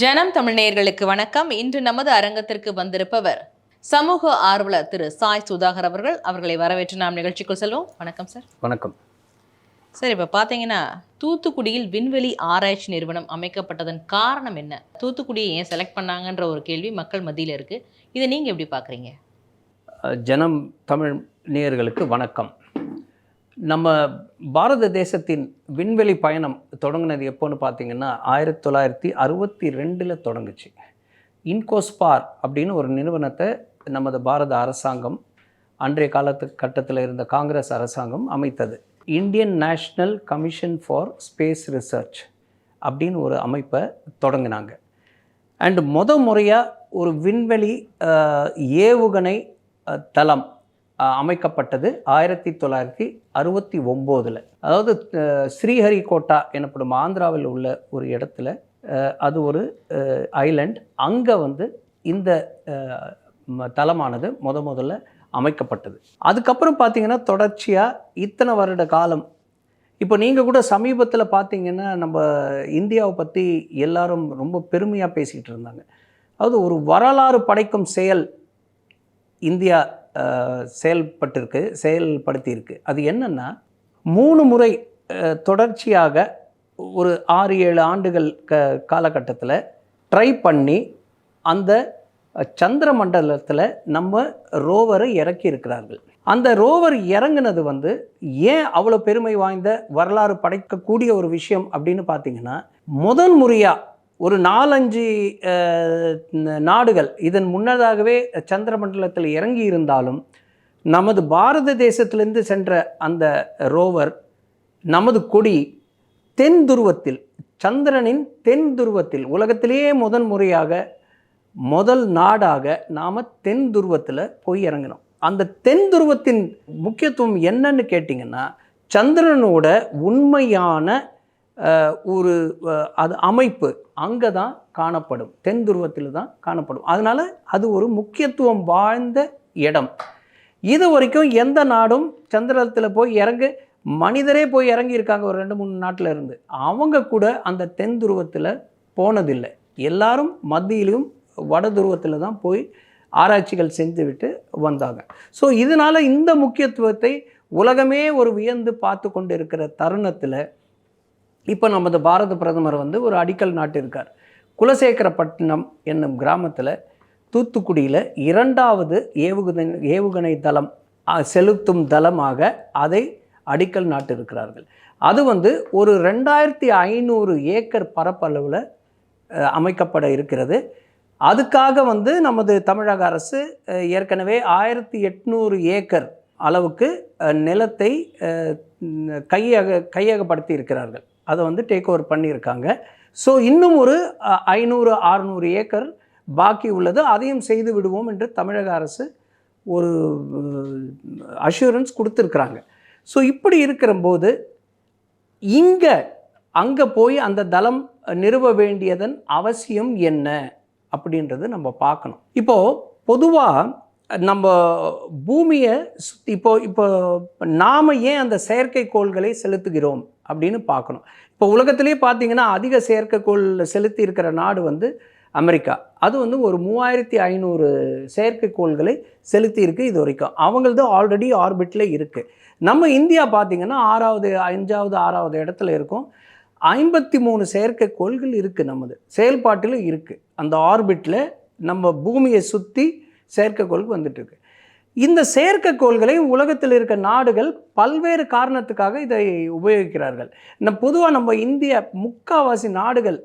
ஜனம் தமிழ்நேயர்களுக்கு வணக்கம். இன்று நமது அரங்கத்திற்கு வந்திருப்பவர் சமூக ஆர்வலர் திரு சாய் சுதாகர் அவர்கள். அவர்களை வரவேற்று நாம் நிகழ்ச்சிக்குள் செல்வோம். வணக்கம் சார். வணக்கம். சார் இப்போ பார்த்தீங்கன்னா தூத்துக்குடியில் விண்வெளி ஆராய்ச்சி நிறுவனம் அமைக்கப்பட்டதன் காரணம் என்ன? தூத்துக்குடியை ஏன் செலக்ட் பண்ணாங்கன்ற ஒரு கேள்வி மக்கள் மத்தியில் இருக்கு. இதை நீங்க எப்படி பார்க்குறீங்க ஜனம் தமிழ் நேயர்களுக்கு வணக்கம். நம்ம பாரத தேசத்தின் விண்வெளி பயணம் தொடங்கினது எப்போன்னு பார்த்தீங்கன்னா ஆயிரத்தி தொள்ளாயிரத்தி அறுபத்தி ரெண்டில் தொடங்குச்சு. இன்கோஸ்பார் அப்படின்னு ஒரு நிறுவனத்தை நமது பாரத அரசாங்கம் அன்றைய காலத்து கட்டத்தில் இருந்த காங்கிரஸ் அரசாங்கம் அமைத்தது. Indian national commission for space research அப்படின்னு ஒரு அமைப்பை தொடங்கினாங்க. அண்டு முத முறையாக ஒரு விண்வெளி ஏவுகணை தளம் அமைக்கப்பட்டது ஆயிரத்தி தொள்ளாயிரத்தி அறுபத்தி ஒம்போதில். அதாவது ஸ்ரீஹரிகோட்டா எனப்படும் ஆந்திராவில் உள்ள ஒரு இடத்துல அது ஒரு ஐலண்ட் அங்கே வந்து இந்த தலமானது தளமானது முத முதல்ல அமைக்கப்பட்டது. அதுக்கப்புறம் பார்த்திங்கன்னா தொடர்ச்சியாக இத்தனை வருட காலம். இப்போ நீங்கள் கூட சமீபத்தில் பார்த்தீங்கன்னா நம்ம இந்தியாவை பற்றி எல்லாரும் ரொம்ப பெருமையாக பேசிகிட்டு இருந்தாங்க. அதாவது ஒரு வரலாறு படைக்கும் செயல் இந்தியா செயல்பட்டிருக்கு செயல்படுத்தியிருக்கு. அது என்னென்னா மூணு முறை தொடர்ச்சியாக ஒரு ஆறு ஏழு ஆண்டுகள் க காலகட்டத்தில் ட்ரை பண்ணி அந்த சந்திர மண்டலத்தில் நம்ம ரோவரை இறக்கி இருக்கிறார்கள் அந்த ரோவர் இறங்குனது வந்து ஏன் அவ்வளோ பெருமை வாய்ந்த வரலாறு படைக்கக்கூடிய ஒரு விஷயம் அப்படின்னு பார்த்தீங்கன்னா முதன் முறையாக ஒரு நாலஞ்சு நாடுகள் இதன் முன்னதாகவே சந்திரமண்டலத்தில் இறங்கி இருந்தாலும் நமது பாரத தேசத்திலிருந்து சென்ற அந்த ரோவர் நமது கொடி தென் துருவத்தில் சந்திரனின் தென் துருவத்தில் உலகத்திலேயே முதன் முறையாக முதல் நாடாக நாம் தென் துருவத்தில் போய் இறங்கினோம். அந்த தென் துருவத்தின் முக்கியத்துவம் என்னன்னு கேட்டிங்கன்னா சந்திரனோட உண்மையான ஒரு அது அமைப்பு அங்கே தான் காணப்படும். தென் துருவத்தில் தான் காணப்படும். அதனால் அது ஒரு முக்கியத்துவம் வாழ்ந்த இடம். இது வரைக்கும் எந்த நாடும் சந்திரத்தில் போய் இறங்கு மனிதரே போய் இறங்கியிருக்காங்க ஒரு ரெண்டு மூணு நாட்டில் இருந்து. அவங்க கூட அந்த தென் துருவத்தில் போனதில்லை. எல்லாரும் மத்தியிலும் வட துருவத்தில் தான் போய் ஆராய்ச்சிகள் செஞ்சுவிட்டு வந்தாங்க. ஸோ இதனால் இந்த முக்கியத்துவத்தை உலகமே ஒரு வியந்து பார்த்து கொண்டு இருக்கிற தருணத்தில் இப்போ நமது பாரத பிரதமர் வந்து ஒரு அடிக்கல் நாட்டிருக்கார் குலசேகரப்பட்டினம் என்னும் கிராமத்தில் தூத்துக்குடியில் இரண்டாவது ஏவுகணை ஏவுகணை தளம் செலுத்தும் தளமாக அதை அடிக்கல் நாட்டிருக்கிறார்கள் அது வந்து ஒரு ரெண்டாயிரத்தி ஐநூறு ஏக்கர் பரப்பளவில் அமைக்கப்பட இருக்கிறது. அதுக்காக வந்து நமது தமிழக அரசு ஏற்கனவே ஆயிரத்தி எட்நூறு ஏக்கர் அளவுக்கு நிலத்தை கையக கையகப்படுத்தி இருக்கிறார்கள் அதை வந்து டேக் ஓவர் பண்ணியிருக்காங்க. ஸோ இன்னும் ஒரு ஐநூறு அறுநூறு ஏக்கர் பாக்கி உள்ளது. அதையும் செய்து விடுவோம் என்று தமிழக அரசு ஒரு அஷூரன்ஸ் கொடுத்துருக்குறாங்க. ஸோ இப்படி இருக்கிறபோது இங்கே அங்கே போய் அந்த தளம் நிறுவ வேண்டியதன் அவசியம் என்ன அப்படின்றது நம்ம பார்க்கணும். இப்போது பொதுவாக நம்ம பூமியை சுற்றி இப்போ இப்போ நாம் ஏன் அந்த செயற்கைக்கோள்களை செலுத்துகிறோம் அப்படின்னு பார்க்கணும். இப்போ உலகத்திலே பார்த்தீங்கன்னா அதிக செயற்கைக்கோள் செலுத்தி இருக்கிற நாடு வந்து அமெரிக்கா. அது வந்து ஒரு மூவாயிரத்தி ஐநூறு செயற்கைக்கோள்களை செலுத்தியிருக்கு இது வரைக்கும். அவங்களது ஆல்ரெடி ஆர்பிட்டில் இருக்குது நம்ம இந்தியா பார்த்தீங்கன்னா ஆறாவது அஞ்சாவது ஆறாவது இடத்துல இருக்கும். ஐம்பத்தி மூணு செயற்கைக்கோள்கள் இருக்குது நமது. செயல்பாட்டில் இருக்குது அந்த ஆர்பிட்டில் நம்ம பூமியை சுற்றி செயற்கைக்கோளுக்கு வந்துட்டுருக்கு. இந்த செயற்கைக்கோள்களை உலகத்தில் இருக்க நாடுகள் பல்வேறு காரணத்துக்காக இதை உபயோகிக்கிறார்கள். நம்ம பொதுவாக நம்ம இந்திய முக்காவாசி நாடுகள்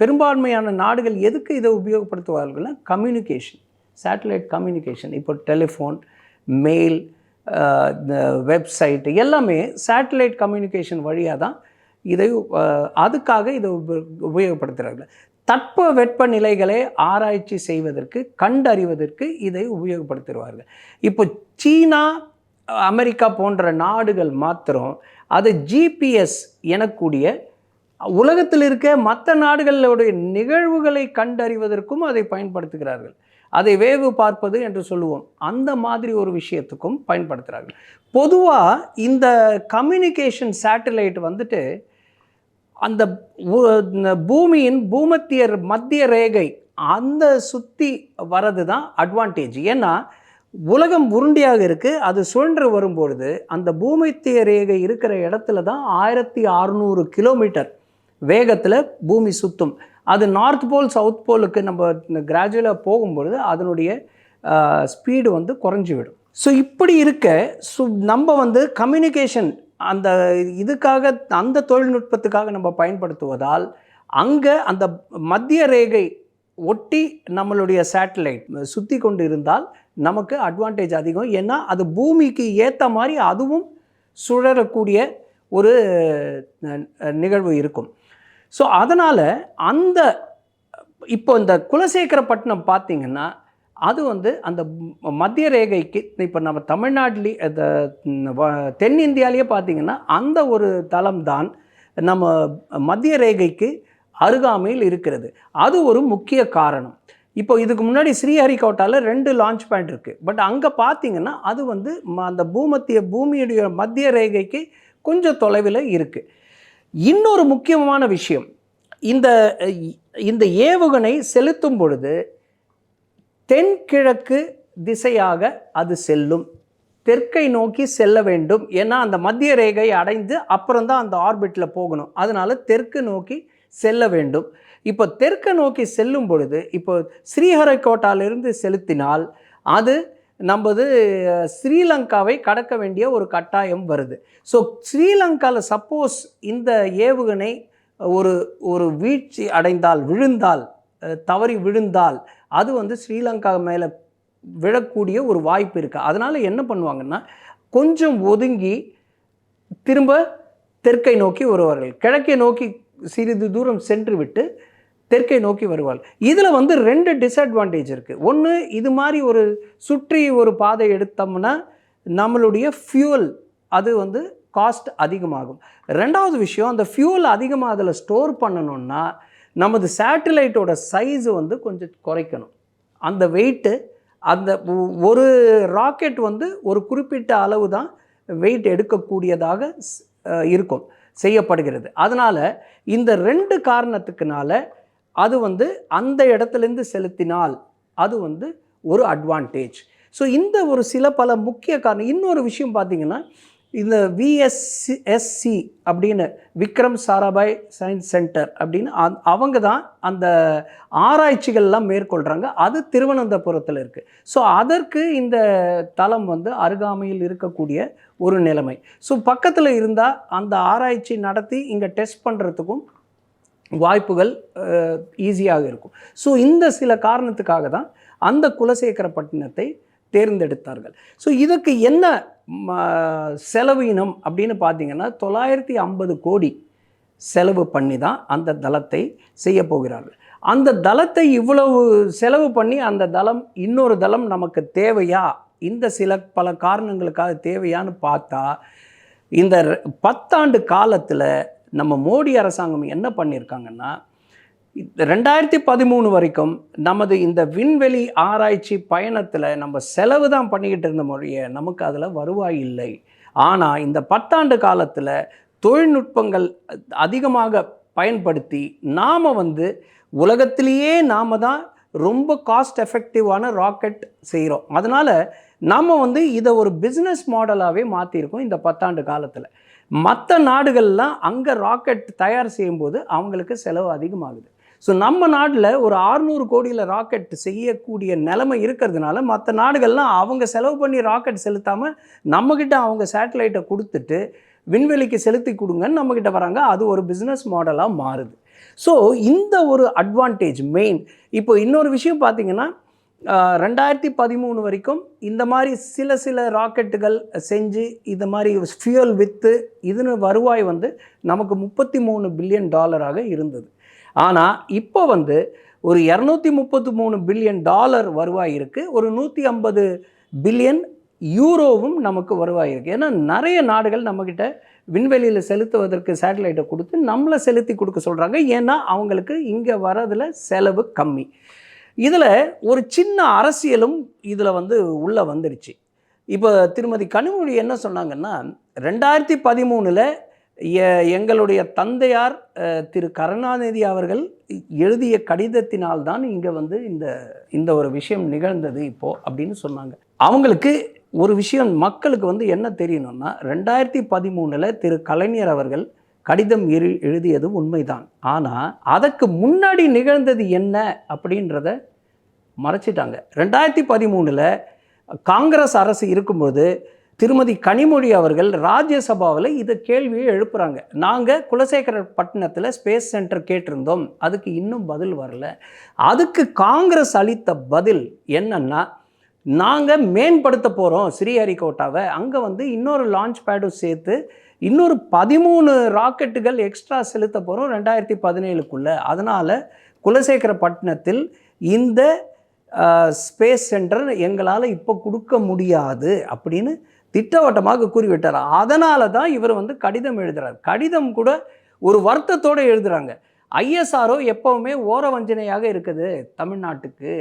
பெரும்பான்மையான நாடுகள் எதுக்கு இதை உபயோகப்படுத்துவார்கள்னா கம்யூனிகேஷன் சேட்டலைட் கம்யூனிகேஷன் இப்போ டெலிஃபோன் மெயில் வெப்சைட்டு எல்லாமே சேட்டலைட் கம்யூனிகேஷன் வழியாக தான் இதை அதுக்காக இதை உபயோகப்படுத்துகிறார்கள் தட்ப வெப்பநிலைகளை ஆராய்ச்சி செய்வதற்கு கண்டறிவதற்கு இதை உபயோகப்படுத்திடுவார்கள். இப்போ சீனா அமெரிக்கா போன்ற நாடுகள் மாத்திரம் அது ஜிபிஎஸ் எனக்கூடிய உலகத்தில் இருக்க மற்ற நாடுகளுடைய நிகழ்வுகளை கண்டறிவதற்கும் அதை பயன்படுத்துகிறார்கள். அதை வேவு பார்ப்பது என்று சொல்லுவோம். அந்த மாதிரி ஒரு விஷயத்துக்கும் பயன்படுத்துகிறார்கள். பொதுவாக இந்த கம்யூனிகேஷன் சேட்டலைட் வந்துட்டு அந்த பூமியின் பூமத்தியர் மத்திய ரேகை அந்த சுற்றி வர்றது தான் அட்வான்டேஜ் ஏன்னா உலகம் உருண்டையாக இருக்குது அது சுழன்று வரும்பொழுது அந்த பூமத்திய ரேகை இருக்கிற இடத்துல தான் ஆயிரத்தி அறுநூறு கிலோமீட்டர் வேகத்தில் பூமி சுற்றும் அது நார்த் போல் சவுத் போலுக்கு நம்ம கிராஜுவலாக போகும்பொழுது அதனுடைய ஸ்பீடு வந்து குறைஞ்சி விடும் ஸோ இப்படி இருக்க சு நம்ம வந்து கம்யூனிகேஷன் அந்த இதுக்காக அந்த தொழில்நுட்பத்துக்காக நம்ம பயன்படுத்துவதால் அங்கே அந்த மத்திய ரேகை ஒட்டி நம்மளுடைய சேட்டலைட் சுற்றி கொண்டு இருந்தால் நமக்கு அட்வான்டேஜ் அதிகம். ஏன்னா அது பூமிக்கு ஏற்ற மாதிரி அதுவும் சுழறக்கூடிய ஒரு நிகழ்வு இருக்கும். ஸோ அதனால் அந்த இப்போ இந்த குலசேகரப்பட்டினம் பார்த்திங்கன்னா அது வந்து அந்த மத்திய ரேகைக்கு இப்போ நம்ம தமிழ்நாட்டிலே அந்த தென்னிந்தியாலேயே பார்த்தீங்கன்னா அந்த ஒரு தளம் தான் நம்ம மத்திய ரேகைக்கு அருகாமையில் இருக்கிறது. அது ஒரு முக்கிய காரணம். இப்போ இதுக்கு முன்னாடி ஸ்ரீஹரிகோட்டாவில் ரெண்டு லான்ச் பாயிண்ட் இருக்குது பட் அங்கே பார்த்தீங்கன்னா அது வந்து ம- அந்த பூமத்திய பூமியுடைய மத்திய ரேகைக்கு கொஞ்சம் தொலைவில் இருக்குது இன்னொரு முக்கியமான விஷயம் இந்த இந்த ஏவுகணை செலுத்தும் பொழுது தென்கிழக்கு திசையாக அது செல்லும். தெற்கை நோக்கி செல்ல வேண்டும். ஏன்னா அந்த மத்திய ரேகை அடைந்து அப்புறம் தான் அந்த ஆர்பிட்டில் போகணும். அதனால் தெற்கு நோக்கி செல்ல வேண்டும். இப்போ தெற்கு நோக்கி செல்லும் பொழுது இப்போ ஸ்ரீஹரிகோட்டாலிருந்து செலுத்தினால் அது நமது ஸ்ரீலங்காவை கடக்க வேண்டிய ஒரு கட்டாயம் வருது. ஸோ ஸ்ரீலங்காவில் சப்போஸ் இந்த ஏவுகணை ஒரு ஒரு வீழ்ச்சி அடைந்தால் விழுந்தால் தவறி விழுந்தால் அது வந்து ஸ்ரீலங்கா மேலே விழக்கூடிய ஒரு வாய்ப்பு இருக்குது அதனால் என்ன பண்ணுவாங்கன்னா கொஞ்சம் ஒதுங்கி திரும்ப தெற்கை நோக்கி வருவார்கள். கிழக்கை நோக்கி சிறிது தூரம் சென்று விட்டு தெற்கை நோக்கி வருவார்கள் இதில் வந்து ரெண்டு டிஸ்அட்வான்டேஜ் இருக்குது ஒன்று இது மாதிரி ஒரு சுற்றி ஒரு பாதை எடுத்தோம்னா நம்மளுடைய ஃபியூல் அது வந்து காஸ்ட் அதிகமாகும். ரெண்டாவது விஷயம் அந்த ஃபியூல் அதிகமாக அதில் ஸ்டோர் பண்ணணுன்னா நமது சேட்டலைட்டோட சைஸ் வந்து கொஞ்சம் குறைக்கணும். அந்த வெயிட்டு அந்த ஒரு ராக்கெட் வந்து ஒரு குறிப்பிட்ட அளவு தான் வெயிட் எடுக்கக்கூடியதாக இருக்கும் செய்யப்படுகிறது. அதனால் இந்த ரெண்டு காரணத்துக்குனால அது வந்து அந்த இடத்துலேருந்து செலுத்தினால் அது வந்து ஒரு அட்வான்டேஜ் ஸோ இந்த ஒரு சில பல முக்கிய காரணம் இன்னொரு விஷயம் பார்த்திங்கன்னா இந்த விஎஸ்எஸ்சி அப்படின்னு விக்ரம் சாராபாய் சயின்ஸ் சென்டர் அப்படின்னு அந் அவங்க தான் அந்த ஆராய்ச்சிகள்லாம் மேற்கொள்கிறாங்க அது திருவனந்தபுரத்தில் இருக்குது ஸோ அதற்கு இந்த தளம் வந்து அருகாமையில் இருக்கக்கூடிய ஒரு நிலைமை. ஸோ பக்கத்தில் இருந்தால் அந்த ஆராய்ச்சி நடத்தி இங்கே டெஸ்ட் பண்ணுறதுக்கும் வாய்ப்புகள் ஈஸியாக இருக்கும். ஸோ இந்த சில காரணத்துக்காக தான் அந்த குலசேகரப்பட்டினத்தை தேர்ந்தெடுத்தார்கள். ஸோ இதுக்கு என்ன ம, செலவினம் அப்படின்னு பார்த்தீங்கன்னா தொள்ளாயிரத்தி ஐம்பது கோடி செலவு பண்ணி தான் அந்த தளத்தை செய்ய போகிறார்கள். அந்த தளத்தை இவ்வளவு செலவு பண்ணி அந்த தளம் இன்னொரு தளம் நமக்கு தேவையா? இந்த சில பல காரணங்களுக்காக தேவையான்னு பார்த்தா இந்த பத்தாண்டு காலத்தில் நம்ம மோடி அரசாங்கம் என்ன பண்ணியிருக்காங்கன்னா ரெண்டாயிரத்தி பதிமூணு வரைக்கும் நமது இந்த விண்வெளி ஆராய்ச்சி பயணத்தில் நம்ம செலவு தான் பண்ணிக்கிட்டு இருந்த மொழிய நமக்கு அதில் வருவாய் இல்லை. ஆனால் இந்த பத்தாண்டு காலத்தில் தொழில்நுட்பங்கள் அதிகமாக பயன்படுத்தி நாம் வந்து உலகத்திலேயே நாம் தான் ரொம்ப காஸ்ட் எஃபெக்டிவான ராக்கெட் செய்கிறோம் அதனால் நம்ம வந்து இதை ஒரு பிஸ்னஸ் மாடலாகவே மாற்றிருக்கோம் இந்த பத்தாண்டு காலத்தில். மற்ற நாடுகள்லாம் அங்கே ராக்கெட் தயார் செய்யும்போது அவங்களுக்கு செலவு அதிகமாகுது. ஸோ நம்ம நாட்டில் ஒரு 600 கோடியில் ராக்கெட் செய்யக்கூடிய நிலைமை இருக்கிறதுனால மற்ற நாடுகள்லாம் அவங்க செலவு பண்ணி ராக்கெட் செலுத்தாமல் நம்மக்கிட்ட அவங்க சேட்டலைட்டை கொடுத்துட்டு விண்வெளிக்கு செலுத்தி கொடுங்கன்னு நம்மக்கிட்ட வராங்க. அது ஒரு பிஸ்னஸ் மாடலாக மாறுது. ஸோ இந்த ஒரு அட்வான்டேஜ் மெயின் இப்போ இன்னொரு விஷயம் பார்த்தீங்கன்னா ரெண்டாயிரத்தி பதிமூணு வரைக்கும் இந்த மாதிரி சில சில ராக்கெட்டுகள் செஞ்சு இந்த மாதிரி ஃபியூல் வித்து இதுன்னு வருவாய் வந்து நமக்கு முப்பத்தி மூணு பில்லியன் டாலராக இருந்தது. ஆனால் இப்போ வந்து ஒரு இரநூத்தி முப்பத்தி மூணு பில்லியன் டாலர் வருவாய் இருக்குது ஒரு நூற்றி ஐம்பது பில்லியன் யூரோவும் நமக்கு வருவாய் இருக்குது ஏன்னா நிறைய நாடுகள் நம்மக்கிட்ட விண்வெளியில் செலுத்துவதற்கு சேட்டலைட்டை கொடுத்து நம்மளை செலுத்தி கொடுக்க சொல்கிறாங்க ஏன்னா அவங்களுக்கு இங்கே வரதில் செலவு கம்மி. இதில் ஒரு சின்ன அரசியலும் இதில் வந்து உள்ளே வந்துடுச்சு இப்போ திருமதி கனிமொழி என்ன சொன்னாங்கன்னா ரெண்டாயிரத்தி பதிமூணில் எங்களுடைய தந்தையார் திரு கருணாநிதி அவர்கள் எழுதிய கடிதத்தினால்தான் இங்கே வந்து இந்த இந்த ஒரு விஷயம் நிகழ்ந்தது இப்போ அப்படின்னு சொன்னாங்க. அவங்களுக்கு ஒரு விஷயம் மக்களுக்கு வந்து என்ன தெரியணும்னா ரெண்டாயிரத்தி பதிமூணில் திரு கலைஞர் அவர்கள் கடிதம் எழு எழுதியது உண்மைதான். ஆனால் அதற்கு முன்னாடி நிகழ்ந்தது என்ன அப்படின்றத மறைச்சிட்டாங்க. ரெண்டாயிரத்தி பதிமூணில் காங்கிரஸ் அரசு இருக்கும்போது திருமதி கனிமொழி அவர்கள் ராஜ்யசபாவில் இதை கேள்வியை எழுப்புகிறாங்க நாங்கள் குலசேகரப்பட்டினத்தில் ஸ்பேஸ் சென்டர் கேட்டிருந்தோம். அதுக்கு இன்னும் பதில் வரல. அதுக்கு காங்கிரஸ் அளித்த பதில் என்னன்னா நாங்கள் மேம்படுத்த போகிறோம் ஸ்ரீஹரிகோட்டாவை. அங்கே வந்து இன்னொரு லான்ச் பேடும் சேர்த்து இன்னொரு பதிமூணு ராக்கெட்டுகள் எக்ஸ்ட்ரா செலுத்த போகிறோம் ரெண்டாயிரத்தி பதினேழுக்குள்ளே. அதனால் குலசேகரப்பட்டினத்தில் இந்த ஸ்பேஸ் சென்டர் எங்களால் இப்போ கொடுக்க முடியாது அப்படின்னு திட்டவட்டமாக கூறிவிட்டார்? அதனால தான் இவர் வந்து கடிதம் எழுதுகிறார் கடிதம் கூட ஒரு வருத்தத்தோடு எழுதுகிறாங்க ஐஎஸ்ஆர்ஓ எப்போவுமே ஓர வஞ்சனையாக இருக்குது தமிழ்நாட்டுக்கு.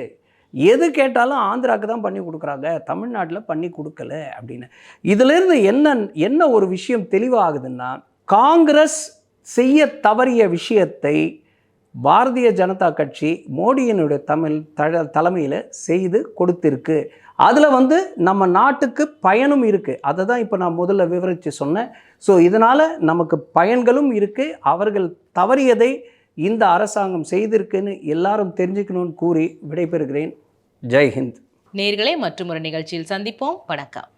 எது கேட்டாலும் ஆந்திராவுக்கு தான் பண்ணி கொடுக்குறாங்க. தமிழ்நாட்டில் பண்ணி கொடுக்கல அப்படின்னு. இதிலிருந்து என்ன என்ன ஒரு விஷயம் தெளிவாகுதுன்னா காங்கிரஸ் செய்ய தவறிய விஷயத்தை பாரதிய ஜனதா கட்சி மோடியினுடைய தமிழ் தழ தலைமையில் செய்து கொடுத்திருக்கு. அதில் வந்து நம்ம நாட்டுக்கு பயனும் இருக்குது அதை தான் இப்போ நான் முதல்ல விவரித்து சொன்னேன். ஸோ இதனால் நமக்கு பயன்களும் இருக்குது அவர்கள் தவறியதை இந்த அரசாங்கம் செய்திருக்குன்னு எல்லாரும் தெரிஞ்சுக்கணும்னு கூறி விடைபெறுகிறேன். ஜெய்ஹிந்த் நேர்களை நேர்களே மற்றும் ஒரு நிகழ்ச்சியில் சந்திப்போம். வணக்கம்.